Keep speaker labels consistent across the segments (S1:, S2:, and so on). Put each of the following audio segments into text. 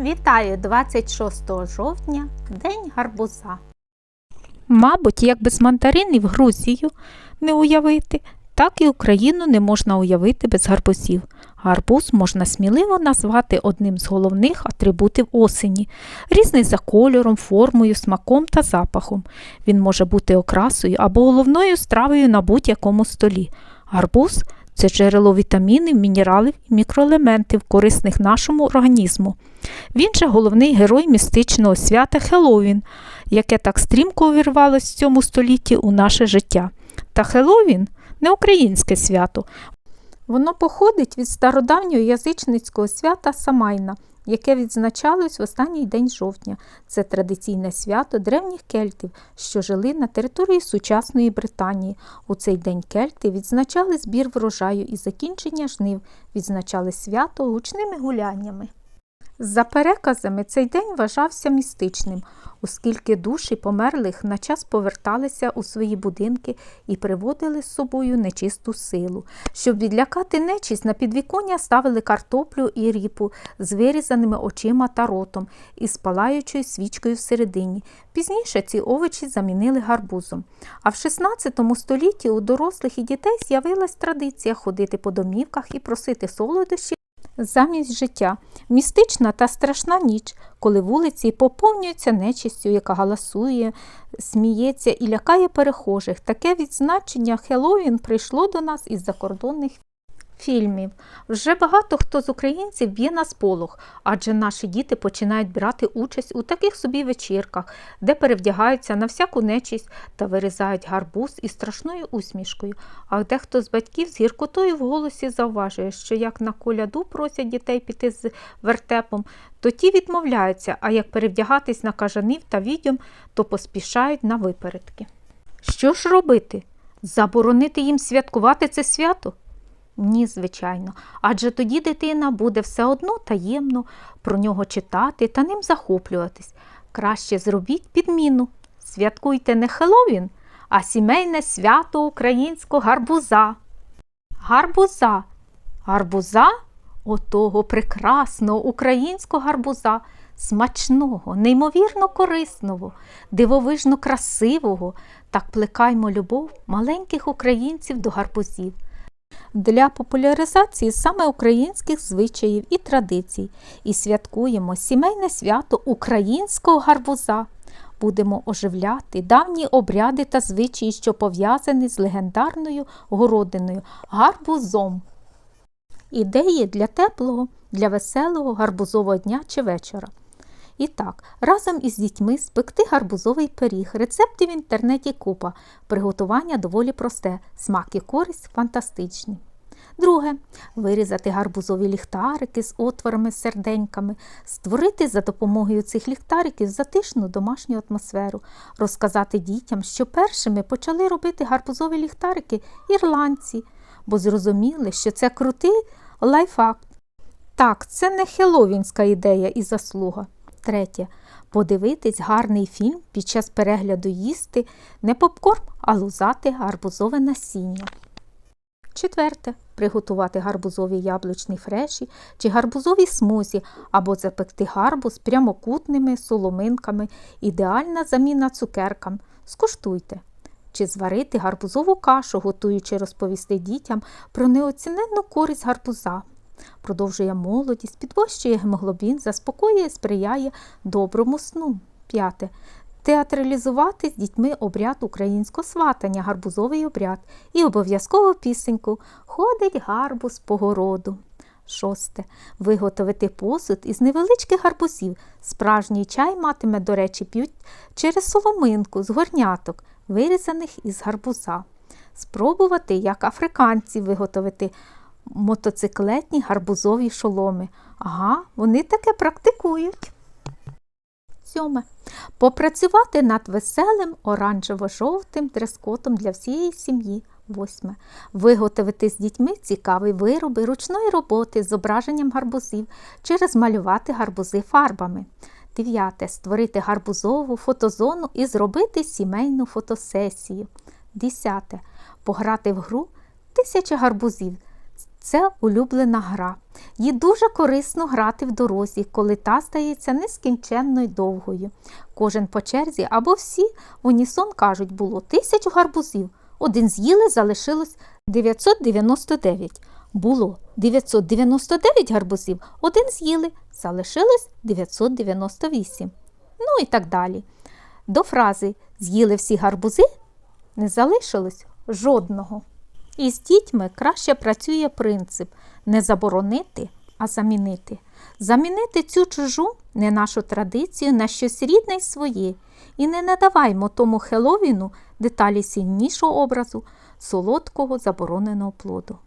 S1: Вітаю 26 жовтня, День гарбуза.
S2: Мабуть, як без мандаринів Грузію не уявити, так і Україну не можна уявити без гарбузів. Гарбуз можна сміливо назвати одним з головних атрибутів осені, різний за кольором, формою, смаком та запахом. Він може бути окрасою або головною стравою на будь-якому столі. Гарбуз це джерело вітамінів, мінералів і мікроелементів, корисних нашому організму. Він же головний герой містичного свята Хеллоуін, яке так стрімко увірвалось в цьому столітті у наше життя. Та Хеллоуін не українське свято. Воно походить від стародавнього язичницького свята Самайна, яке відзначалось в останній день жовтня. Це традиційне свято древніх кельтів, що жили на території сучасної Британії. У цей день кельти відзначали збір врожаю і закінчення жнив, відзначали свято гучними гуляннями. За переказами, цей день вважався містичним, оскільки душі померлих на час поверталися у свої будинки і приводили з собою нечисту силу. Щоб відлякати нечість, на підвіконня ставили картоплю і ріпу з вирізаними очима та ротом і з палаючою свічкою всередині. Пізніше ці овочі замінили гарбузом. А в 16 столітті у дорослих і дітей з'явилась традиція ходити по домівках і просити солодощі замість життя. Містична та страшна ніч, коли вулиці поповнюються нечистю, яка галасує, сміється і лякає перехожих. Таке відзначення Хеллоуін прийшло до нас із закордонних фільмів. Вже багато хто з українців б'є на сполох, адже наші діти починають брати участь у таких собі вечірках, де перевдягаються на всяку нечість та вирізають гарбуз із страшною усмішкою. А дехто з батьків з гіркотою в голосі зауважує, що як на коляду просять дітей піти з вертепом, то ті відмовляються, а як перевдягатись на кажанів та відьом, то поспішають на випередки. Що ж робити? Заборонити їм святкувати це свято? Ні, звичайно, адже тоді дитина буде все одно таємно про нього читати та ним захоплюватись. Краще зробіть підміну. Святкуйте не Хеллоуін, а сімейне свято українського гарбуза. Гарбуза. Гарбуза? Отого прекрасного українського гарбуза, смачного, неймовірно корисного, дивовижно красивого. Так плекаймо любов маленьких українців до гарбузів для популяризації саме українських звичаїв і традицій і святкуємо сімейне свято українського гарбуза. Будемо оживляти давні обряди та звичаї, що пов'язані з легендарною городиною гарбузом. Ідеї для теплого, для веселого гарбузового дня чи вечора. І так, разом із дітьми спекти гарбузовий пиріг. Рецептів в інтернеті купа. Приготування доволі просте, смак і користь фантастичні. Друге вирізати гарбузові ліхтарики з отворами, серденьками, створити за допомогою цих ліхтариків затишну домашню атмосферу, розказати дітям, що першими почали робити гарбузові ліхтарики ірландці, бо зрозуміли, що це крутий лайфхак. Так, це не хеловінська ідея і заслуга. Третє. Подивитись гарний фільм під час перегляду їсти не попкорн, а лузати гарбузове насіння. Четверте. Приготувати гарбузові яблучні фреші чи гарбузові смузі або запекти гарбуз прямокутними соломинками. Ідеальна заміна цукеркам. Скуштуйте. Чи зварити гарбузову кашу, готуючи розповісти дітям про неоціненну користь гарбуза продовжує молодість, підвищує гемоглобін, заспокоює, сприяє доброму сну. П'яте. Театралізувати з дітьми обряд українського сватання, гарбузовий обряд і обов'язково пісеньку Ходить гарбуз по городу. Шосте. Виготовити посуд із невеличких гарбузів. Справжній чай матиме, до речі, п'ють через соломинку з горняток, вирізаних із гарбуза. Спробувати, як африканці, виготовити мотоциклетні гарбузові шоломи. Ага, вони таке практикують. Сьоме. Попрацювати над веселим оранжево-жовтим дрес-кодом для всієї сім'ї. Восьме. Виготовити з дітьми цікаві вироби ручної роботи з зображенням гарбузів чи розмалювати гарбузи фарбами. Дев'яте. Створити гарбузову фотозону і зробити сімейну фотосесію. Десяте. Пограти в гру тисяча гарбузів
S1: Це улюблена гра. Її дуже корисно грати в дорозі, коли та стається нескінченно й довгою. Кожен по черзі або всі в унісон кажуть, було тисячу гарбузів. Один з'їли, залишилось 999. Було 999 гарбузів, один з'їли, залишилось 998. Ну і так далі. До фрази з'їли всі гарбузи не залишилось жодного. І з дітьми краще працює принцип не заборонити, а замінити. Замінити цю чужу, не нашу традицію, на щось рідне й своє. І не надаваймо тому Хеловіну деталі сильнішого образу солодкого забороненого плоду.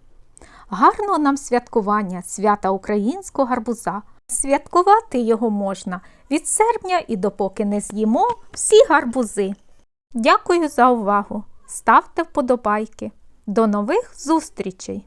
S1: Гарного нам святкування свята українського гарбуза. Святкувати його можна від серпня і допоки не з'їмо всі гарбузи. Дякую за увагу! Ставте вподобайки. До нових зустрічей!